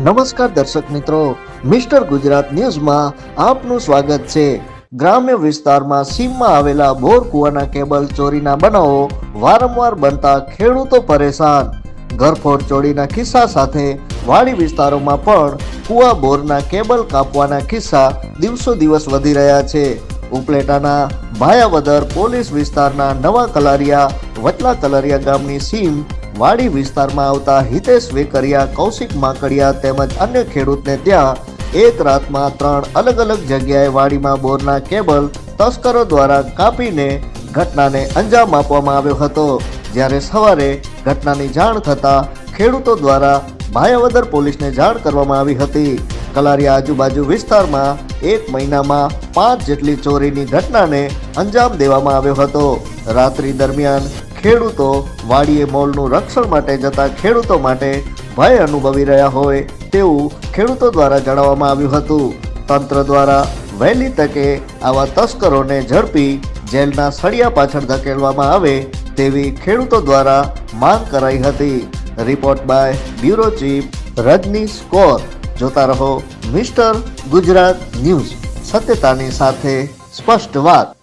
નમસ્કાર દર્શક મિત્રો, મિસ્ટર ગુજરાત ન્યૂઝમાં આપનું સ્વાગત છે. ગ્રામ્ય વિસ્તારમાં સીમમાં આવેલા બોર કુવાના કેબલ ચોરીના બનાવો વારંવાર બનતા ખેડૂતો પરેશાન. ઘરફોડ ચોરીના કિસ્સા સાથે વાડી વિસ્તારોમાં પણ કુવા બોરના કેબલ કાપવાના કિસ્સા દિવસો દિવસ વધી રહ્યા છે. ઉપલેટાના ભાયાવદર પોલીસ વિસ્તારના નવા કલારિયા વટલા કલારિયા ગામની સીમ વાડી વિસ્તારમાં આવતા હિતેશ વેકરિયા, કૌશિક માકડિયા તેમજ અન્ય ખેડૂતને ત્યાં એક રાતમાં ત્રણ અલગ અલગ જગ્યાએ વાડીમાં બોરના કેબલ, તસ્કરો દ્વારા કાપીને ઘટનાને અંજામ આપવામાં આવ્યો હતો. જ્યારે સવારે ઘટનાની જાણ થતાં ખેડૂતો દ્વારા ભાયાવદર પોલીસને જાણ કરવામાં આવી હતી. કલારિયા આજુબાજુ વિસ્તારમાં એક મહિનામાં પાંચ જેટલી ચોરીની ઘટનાને અંજામ દેવામાં આવ્યો હતો. રાત્રિ દરમિયાન ખેડૂતો વાડીએ મોલનું રક્ષણ માટે જતા ખેડૂતો માટે ભય અનુભવી રહ્યા હોય તેવું ખેડૂતો દ્વારા જણાવવામાં આવ્યું હતું. તંત્ર દ્વારા વહેલી તકે આવા તસ્કરોને ઝડપી જેલના સળિયા પાછળ ધકેલવામાં આવે તેવી ખેડૂતો દ્વારા માંગ કરાઈ હતી. Report by bureau chief Rajnish Kor જોતા રહો મિસ્ટર ગુજરાત ન્યૂઝ. સત્યતાની સાથે સ્પષ્ટ વાત.